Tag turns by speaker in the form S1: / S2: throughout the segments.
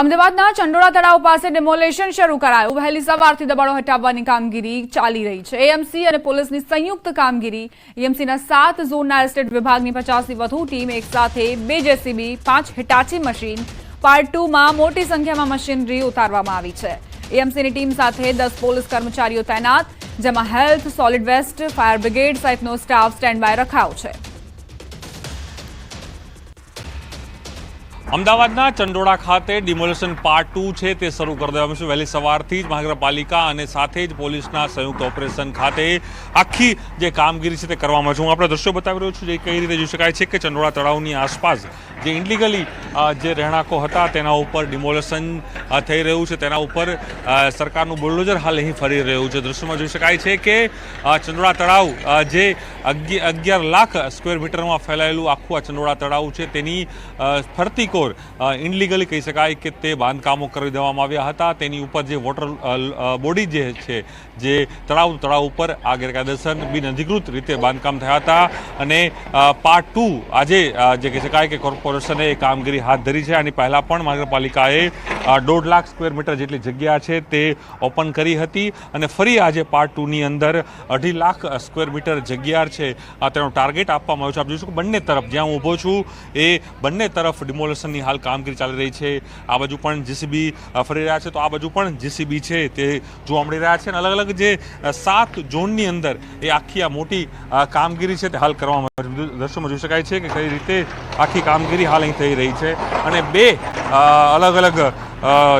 S1: અમદાવાદના ચંડોળા તળાવ પાસે ડેમોલેશન શરૂ કરાયું. વહેલી સવારથી દબાણો હટાવવાની કામગીરી ચાલી રહી છે. એએમસી અને પોલીસની સંયુક્ત કામગીરી. એએમસીના સાત ઝોનના એસ્ટેટ વિભાગની પચાસથી વધુ ટીમ એકસાથે બે જેસીબી, પાંચ હિટાચી મશીન પાર્ટ ટુમાં મોટી સંખ્યામાં મશીનરી ઉતારવામાં આવી છે. એએમસીની ટીમ સાથે દસ પોલીસ કર્મચારીઓ તૈનાત, જેમાં health solid waste fire brigade સહિતનો સ્ટાફ સ્ટેન્ડ બાય રખાયો છે.
S2: અમદાવાદના ચંડોળા ખાતે ડિમોલેશન પાર્ટ ટુ છે તે શરૂ કરી દેવામાં છે. વહેલી સવારથી જ મહાનગરપાલિકા અને સાથે જ પોલીસના સંયુક્ત ઓપરેશન ખાતે આખી જે કામગીરી છે તે કરવામાં છે. હું આપણે દ્રશ્યો બતાવી રહ્યો છું જે કઈ રીતે જોઈ શકાય છે કે ચંડોળા તળાવની આસપાસ જે ઇન્ડિગલી જે રહેણાંકો હતા તેના ઉપર ડિમોલેશન થઈ રહ્યું છે. તેના ઉપર સરકારનું બુલડોઝર હાલ અહીં ફરી રહ્યું છે. દ્રશ્યમાં જોઈ શકાય છે કે ચંડોળા તળાવ જે અગિયાર લાખ સ્ક્વેર મીટરમાં ફેલાયેલું આખું આ ચંડોળા તળાવ છે તેની ફરતી કોર ઇનલીગલી કહી શકાય કે તે બાંધકામો કરી દેવામાં આવ્યા હતા. તેની ઉપર જે વોટર બોડી જે છે, જે તળાવ તળાવ ઉપર આ ગેરકાયદેસર બિન અધિકૃત રીતે બાંધકામ થયા હતા. અને પાર્ટ ટુ આજે જે કહી શકાય કે કોર્પોરેશને એ કામગીરી હાથ ધરી છે. આની પહેલાં પણ મહાનગરપાલિકાએ દોઢ લાખ સ્ક્વેર મીટર જેટલી જગ્યા છે તે ઓપન કરી હતી. અને ફરી આજે પાર્ટ ટુની અંદર અઢી લાખ સ્ક્વેર મીટર જગ્યા છે. તેનો ટાર્ગેટ આપવામાં આવ્યો છે. આપ જોઈશું બંને તરફ જ્યાં હું ઊભો છું, એ બંને તરફ ડિમોલેશનની હાલ કામગીરી ચાલી રહી છે. આ બાજુ પણ જીસીબી ફરી રહ્યા છે. તો આ બાજુ પણ જીસીબી છે તે જોવા મળી રહ્યા છે. અને અલગ અલગ જે સાત ઝોનની અંદર એ આખી આ મોટી કામગીરી છે તે હાલ કરવામાં દ્રશ્યોમાં જોઈ શકાય છે કે કઈ રીતે આખી કામગીરી હાલ અહીં થઈ રહી છે. અને બે અલગ અલગ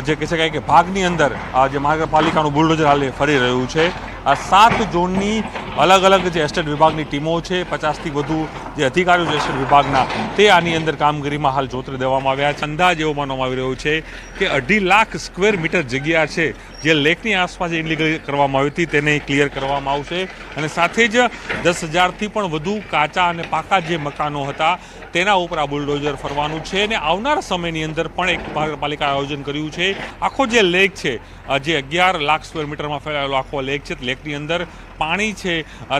S2: જે કહી શકાય કે ભાગની અંદર આ જે મહાનગરપાલિકાનું બુલડોઝર હાલે ફરી રહ્યું છે. આ સાત ઝોનની અલગ અલગ જે એસ્ટેટ વિભાગની ટીમો છે, પચાસથી વધુ જે અધિકારીઓ છે એસ્ટેટ વિભાગના, તે આની અંદર કામગીરીમાં હાલ જોતરી દેવામાં આવ્યા છે. અંદાજ એવો માનવામાં આવી રહ્યો છે કે અઢી લાખ સ્ક્વેર મીટર જગ્યા છે જે લેકની આસપાસ ઇલીગલ કરવામાં આવી હતી તેને ક્લિયર કરવામાં આવશે. અને સાથે જ દસ હજારથી પણ વધુ કાચા અને પાકા જે મકાનો હતા, તેના ઉપર આ બુલડોઝર ફરવાનું છે. અને આવનાર સમયની અંદર પણ એક મહાનગરપાલિકાએ આયોજન કર્યું છે. આખો જે લેક છે જે અગિયાર લાખ સ્ક્વેર મીટરમાં ફેલાયેલો આખો લેક છે, લેકની અંદર પાણી છે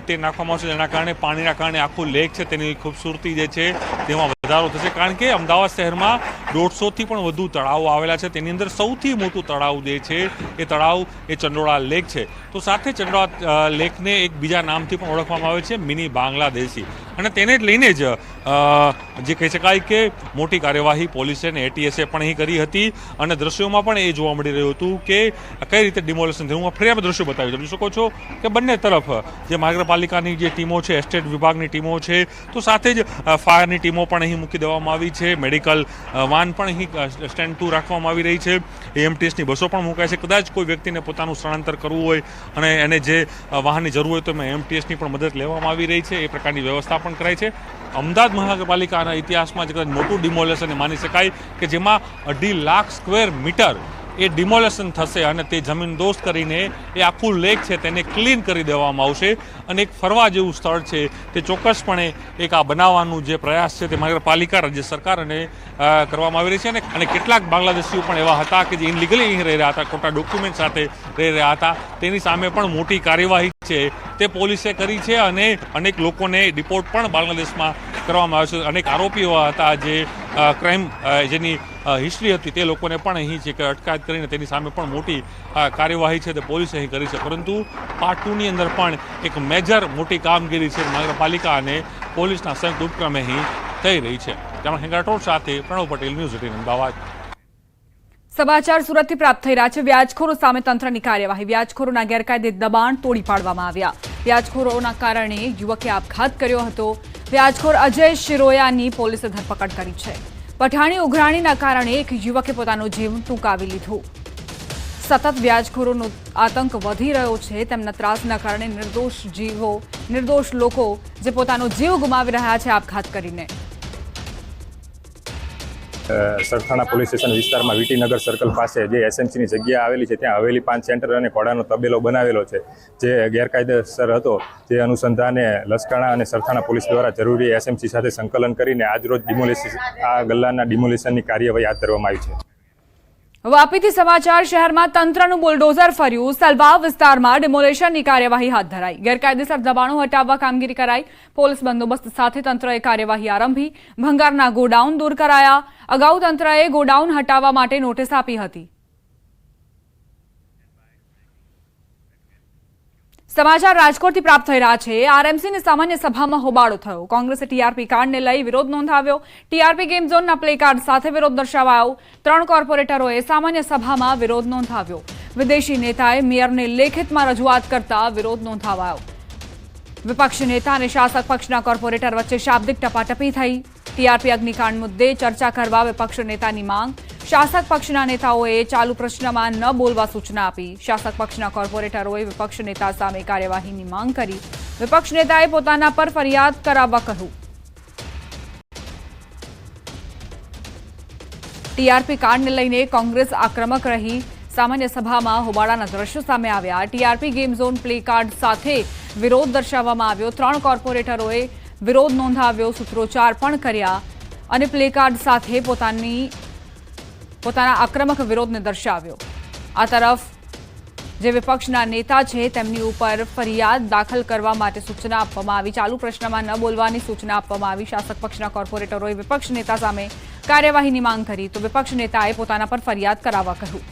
S2: તે નાખવામાં આવશે. જેના કારણે પાણીના કારણે આખું લેક છે, તેની ખૂબસૂરતી જે છે, તેમાં વધારો થશે. કારણ કે અમદાવાદ શહેરમાં દોઢસોથી પણ વધુ તળાવો આવેલા છે. તેની અંદર સૌથી મોટું તળાવ જે છે એ તળાવ એ ચંડોળા લેક છે. તો સાથે ચંડોળા લેકને એક બીજા નામથી પણ ઓળખવામાં આવે છે મિની બાંગ્લાદેશી. અને તેને જ લઈને જ જે કહી શકાય કે મોટી કાર્યવાહી પોલીસે અને એટીએસે પણ અહીં કરી હતી. અને દ્રશ્યોમાં પણ એ જોવા મળી રહ્યું હતું કે કઈ રીતે ડિમોલેશન થયું. હું ફરી આપણે દ્રશ્યો બતાવી જોઈ શકો છો કે બંને તરફ જે મહાનગરપાલિકાની જે ટીમો છે એસ્ટેટ વિભાગની ટીમો છે તો સાથે જ ફાયરની ટીમો પણ અહીં મૂકી દેવામાં આવી છે. મેડિકલ અ, વાન પણ અહીં સ્ટેન્ડ ટુ રાખવામાં આવી રહી છે. એએમટીએસની બસો પણ મુકાય છે. કદાચ કોઈ વ્યક્તિને પોતાનું સ્થળાંતર કરવું હોય અને એને જે વાહનની જરૂર હોય તો એમાં એમટીએસની પણ મદદ લેવામાં આવી રહી છે. એ પ્રકારની વ્યવસ્થા પણ કરાઈ છે. અમદાવાદ મહાનગરપાલિકાના ઇતિહાસમાં જે કદાચ મોટું ડિમોલેશન માની શકાય કે જેમાં અઢી લાખ સ્ક્વેર મીટર એ ડિમોલેશન થશે અને તે જમીન દોસ્ત કરીને એ આખું લેક છે તેને ક્લીન કરી દેવામાં આવશે. અને એક ફરવા જેવું સ્થળ છે તે ચોક્કસપણે એક આ બનાવવાનું જે પ્રયાસ છે તે મહાનગરપાલિકા રાજ્ય સરકાર અને કરવામાં આવી રહી છે. અને અને કેટલાક બાંગ્લાદેશીઓ પણ એવા હતા કે જે ઇનલીગલી અહીં રહી રહ્યા હતા, ખોટા ડોક્યુમેન્ટ સાથે રહી રહ્યા હતા. તેની સામે પણ મોટી કાર્યવાહી છે તે પોલીસે કરી છે અને અનેક લોકોને ડિપોર્ટ પણ બાંગ્લાદેશમાં કરવામાં આવ્યો છે. અનેક આરોપીઓ હતા જે ક્રાઇમ જેની હિસ્ટ્રી હતી તે લોકોને પણ અહીં છે કે અટકાયત કરીને તેની સામે પણ મોટી કાર્યવાહી છે તે પોલીસે અહીં કરી છે. પરંતુ પાર્ટ ટુની અંદર પણ એક મેજર મોટી કામગીરી છે નગરપાલિકા અને પોલીસના સંયુક્ત ઉપક્રમે અહીં થઈ રહી છે. તેમાં હેંગાટોળ સાથે પ્રણવ પટેલ ન્યૂઝ એટીન અમદાવાદ.
S1: સમાચાર સુરતથી પ્રાપ્ત થઈ રહ્યા છે. વ્યાજખોરો સામે તંત્રની કાર્યવાહી. વ્યાજખોરોના ગેરકાયદે દબાણ તોડી પાડવામાં આવ્યા. વ્યાજખોરોના કારણે યુવકે આપઘાત કર્યો હતો. વ્યાજખોર અજય શિરોયાની પોલીસે ધરપકડ કરી છે. પઠાણી ઉઘરાણીના કારણે એક યુવકે પોતાનો જીવ ટૂંકાવી લીધું. સતત વ્યાજખોરોનો આતંક વધી રહ્યો છે, તેમના ત્રાસના કારણે નિર્દોષ જીવો, નિર્દોષ લોકો જે પોતાનો જીવ ગુમાવી રહ્યા છે, આપઘાત કરીને.
S3: સરથાણા પોલીસ સ્ટેશન વિસ્તારમાં વીટીનગર સર્કલ પાસે જે એસએમસીની જગ્યા આવેલી છે, ત્યાં હવેલી પાંચ સેન્ટર અને ઘોડાનો તબેલો બનાવેલો છે, જે ગેરકાયદેસર હતો. તે અનુસંધાને લસકાણા અને સરથાણા પોલીસ દ્વારા જરૂરી એસએમસી સાથે સંકલન કરીને આજરોજ ડિમોલિશન આ ગલ્લાના ડિમોલિશનની કાર્યવાહી હાથ ધરવામાં આવી છે.
S1: વાપીથી સમાચાર, શહેરમાં તંત્રનું બુલડોઝર ફર્યું. સલવાવ વિસ્તારમાં ડિમોલેશનની કાર્યવાહી હાથ ધરાઈ. ગેરકાયદેસર દબાણો હટાવવા કામગીરી કરાઈ. પોલીસ બંદોબસ્ત સાથે તંત્રએ કાર્યવાહી આરંભી. ભંગારના ગોડાઉન દૂર કરાયા. અગાઉ તંત્રએ ગોડાઉન હટાવવા માટે નોટિસ આપી હતી. સમાચાર રાજકોટથી પ્રાપ્ત થઈ રહ્યા છે. આરએમસીની સામાન્ય સભામાં હોબાળો થયો. કોંગ્રેસે ટીઆરપી કાર્ડને લઈ વિરોધ નોંધાવ્યો. ટીઆરપી ગેમ ઝોનના પ્લે કાર્ડ સાથે વિરોધ દર્શાવાયો. ત્રણ કોર્પોરેટરોએ સામાન્ય સભામાં વિરોધ નોંધાવ્યો. વિદેશી નેતાએ મેયરને લેખિતમાં રજૂઆત કરતા વિરોધ નોંધાવાયો. વિપક્ષ નેતા અને શાસક પક્ષના કોર્પોરેટર વચ્ચે શાબ્દિક ટપાટપી થઈ. ટીઆરપી અગ્નિકાંડ મુદ્દે ચર્ચા કરવા વિપક્ષ નેતાની માંગ શાસક પક્ષના નેતાઓએ ચાલુ પ્રશ્નમાં ન બોલવા સૂચના આપી. શાસક પક્ષના કોર્પોરેટરોએ વિપક્ષ નેતા સામે કાર્યવાહીની માંગ કરી. વિપક્ષ નેતાએ પોતાના પર ફરિયાદ કરાવવા કહ્યું. ટીઆરપી કાર્ડને લઈને કોંગ્રેસ આક્રમક રહી. સામાન્ય સભામાં હોબાળાના દ્રશ્યો સામે આવ્યા. TRP game zone play card સાથે વિરોધ દર્શાવવામાં આવ્યો. ત્રણ કોર્પોરેટરોએ વિરોધ નોંધાવ્યો, સૂત્રોચ્ચાર પણ કર્યા અને પ્લે કાર્ડ સાથે પોતાની પોતાના આક્રમક વિરોધને દર્શાવ્યો. આ તરફ જે વિપક્ષના નેતા છે, તેમની ઉપર ફરિયાદ દાખલ કરવા માટે સૂચના આપવામાં આવી. ચાલુ પ્રશ્નમાં ન બોલવાની સૂચના આપવામાં આવી. શાસક પક્ષના કોર્પોરેટરોએ વિપક્ષ નેતા સામે કાર્યવાહીની માંગ કરી. તો વિપક્ષ નેતાએ પોતાના પર ફરિયાદ કરાવવા કહ્યું.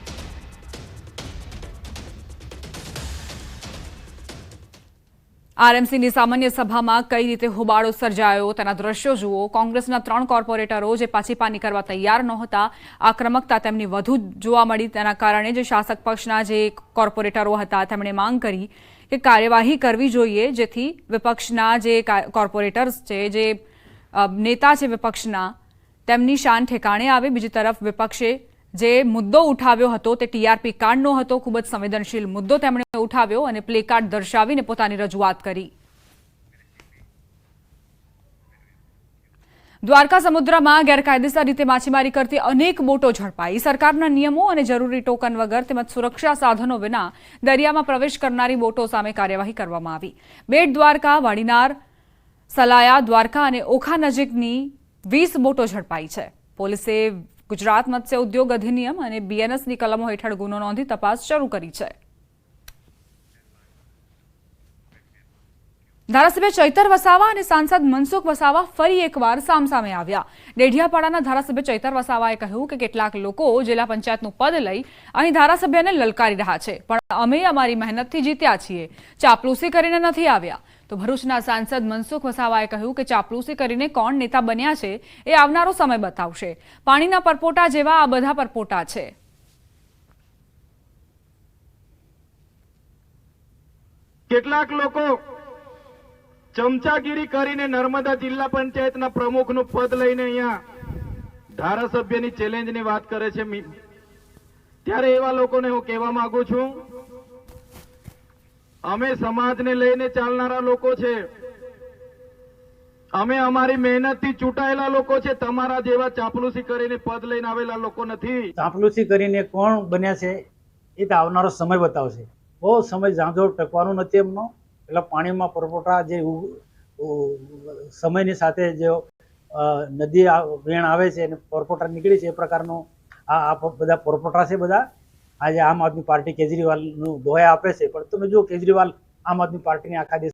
S1: આરએમસીની સામાન્ય સભામાં કઈ રીતે હોબાળો સર્જાયો? તેના દ્રશ્યો જુઓ. કોંગ્રેસના ત્રણ કોર્પોરેટરો જે પાછીપાની કરવા તૈયાર નહોતા, આક્રમકતા તેમની વધુ જોવા મળી. તેના કારણે જે શાસક પક્ષના જે કોર્પોરેટરો હતા, તેમણે માંગ કરી કે કાર્યવાહી કરવી જોઈએ, જેથી વિપક્ષના જે કોર્પોરેટર્સ છે, જે નેતા છે વિપક્ષના, તેમની શાન ઠેકાણે આવે. બીજી તરફ વિપક્ષે જે મુદ્દો ઉઠાવ્યો હતો તે ટીઆરપી કાર્ડનો હતો, ખૂબ જ સંવેદનશીલ મુદ્દો તેમણે ઉઠાવ્યો અને પ્લે કાર્ડ દર્શાવીને પોતાની રજૂઆત કરી. દ્વારકા સમુદ્રમાં ગેરકાયદેસર રીતે માછીમારી કરતી અનેક બોટો ઝડપાઈ. સરકારના નિયમો અને જરૂરી ટોકન વગર તેમજ સુરક્ષા સાધનો વિના દરિયામાં પ્રવેશ કરનારી બોટો સામે કાર્યવાહી કરવામાં આવી. બેટ દ્વારકા, વાડીનાર, સલાયા દ્વારકા અને ઓખા નજીકની વીસ બોટો ઝડપાઈ છે. પોલીસે ગુજરાત મત્સ્ય ઉદ્યોગ અધિનિયમ અને બીએનએસની કલમો હેઠળ ગુનો નોંધી તપાસ શરૂ કરી છે. ધારાસભ્ય ચૈતર વસાવા અને સાંસદ મનસુખ વસાવા ફરી એકવાર સામસામે આવ્યા. ડેઢિયાપાડાના ધારાસભ્ય ચૈતર વસાવાએ કહ્યું કે કેટલાક લોકો જિલ્લા પંચાયતનું પદ લઈ અહીં ધારાસભ્યને લલકારી રહ્યા છે. પણ અમે અમારી મહેનતથી જીત્યા છીએ. ચાપલૂસી કરીને નથી આવ્યા. તો ભરૂચના સાંસદ મનસુખ વસાવાએ કહ્યું કે ચાપલૂસી કરીને કોણ નેતા બન્યા છે એ આવનારો સમય બતાવશે. પાણીના પરપોટા જેવા આ બધા પરપોટા છે.
S4: કેટલાક લોકો ચમચાગીરી કરીને નર્મદા જિલ્લા પંચાયતના પ્રમુખનું પદ લઈને અહીંયા ધારાસભ્યની ચેલેન્જની વાત કરે છે ત્યારે એવા લોકોને હું કહેવા માંગુ છું અમે સમાજને લઈને ચાલનારા લોકો છે. અમે અમારી મહેનતથી ચૂંટાયેલા લોકો છે. તમારા જેવા ચાપલુસી કરીને પદ લઈને આવેલા લોકો નથી.
S5: ચાંપલુસી કરીને કોણ બન્યા છે એ તો આવનારો સમય બતાવશે. બહુ સમય ઝાંઝો ટકવાનો નથી એમનો. એટલે પાણીમાં પરપોટા જે સમયની સાથે જે નદી વેણ આવે છે અને પરપોટા નીકળે છે એ પ્રકારનું આ બધા પરપોટા છે બધા. આજે આમ આદમી પાર્ટી કેજરીવાલનું દોહા આપે છે, પણ તમે જો કેજરીવાલ આમ આદમી પાર્ટીને આખા દેશ